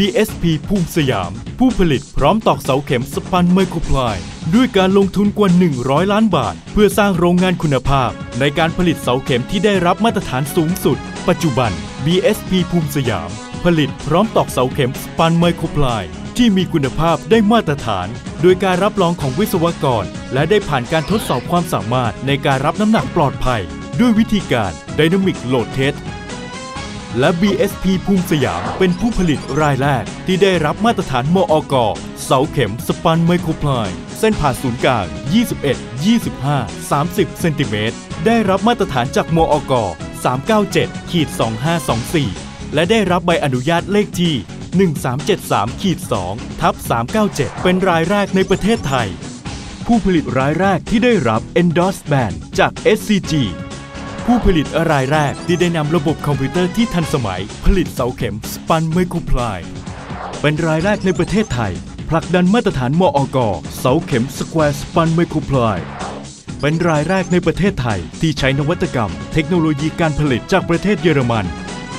BSP ภูมิสยาม ผู้ผลิตพร้อมตอกเสาเข็มสปันไมโครพลายด้วยการลงทุนกว่า 100 ล้านบาท เพื่อสร้างโรงงานคุณภาพ ในการผลิตเสาเข็มที่ได้รับมาตรฐานสูงสุด ปัจจุบัน BSP ภูมิสยาม ผลิตพร้อมตอกเสาเข็มสปันไมโครพลายที่มีคุณภาพได้มาตรฐาน โดยการรับรองของวิศวกร และได้ผ่านการทดสอบความสามารถในการรับน้ำหนักปลอดภัย ด้วยวิธีการ Dynamic Load Test และ BSP ภูมิสยามเป็นผู้ผลิตรายแรก ที่ได้รับมาตรฐานมอกเสาเข็มสปันไมโครพลายเส้นผ่าศูนย์กลาง 21 25 30 เซนติเมตร ได้รับมาตรฐานจากมอก397ขีด2524 และได้รับใบอนุญาตเลขที่ 1373ขีด2ทับ397 เป็นรายแรกในประเทศไทย ผู้ผลิตรายแรกที่ได้รับ Endorse Band จาก SCG ผู้ผลิตรายแรกที่ได้นำระบบคอมพิวเตอร์ที่ทันสมัย ผลิตเสาเข็มสปันไมโครพลายเป็นรายแรกในประเทศไทย ผลักดันมาตรฐานมออกเสาเข็มสแควร์สปันไมโครพลายเป็นรายแรกในประเทศไทยที่ใช้นวัตกรรม เทคโนโลยีการผลิตจากประเทศเยอรมัน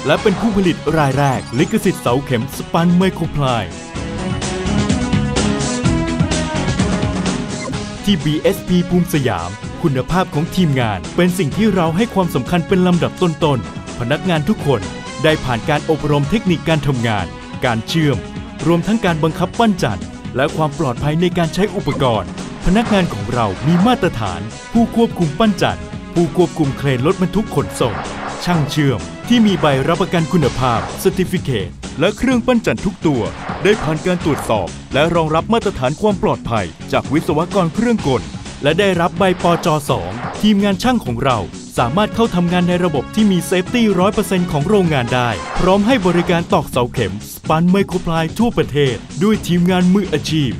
และเป็นผู้ผลิตรายแรกลิขสิทธิ์เสาเข็มสปันไมโครพลายที่ BSP ภูมิสยาม คุณภาพของทีมงาน เป็นสิ่งที่เราให้ความสำคัญเป็นลำดับต้นๆ พนักงานทุกคนได้ผ่านการอบรมเทคนิคการทำงาน การเชื่อม รวมทั้งการบังคับปั้นจันทร์และความปลอดภัยในการใช้อุปกรณ์ พนักงานของเรามีมาตรฐาน ผู้ควบคุมปั้นจันทร์ผู้ควบคุมเครนรถบรรทุกขนส่ง ช่างเชื่อม ที่มีใบรับประกันคุณภาพ Certificate และเครื่องปั้นจันทร์ทุกตัว ได้ผ่านการตรวจสอบ และรองรับมาตรฐานความปลอดภัย จากวิศวกรเครื่องกล และได้รับใบปจ2ทีมงานช่างของเราสามารถเข้าทำงานในระบบที่มีเซฟตี้ร้อยเปอร์เซ็นต์ของโรงงานได้ พร้อมให้บริการตอกเสาเข็ม สปันไมโครพลายทั่วประเทศ ด้วยทีมงานมืออาชีพ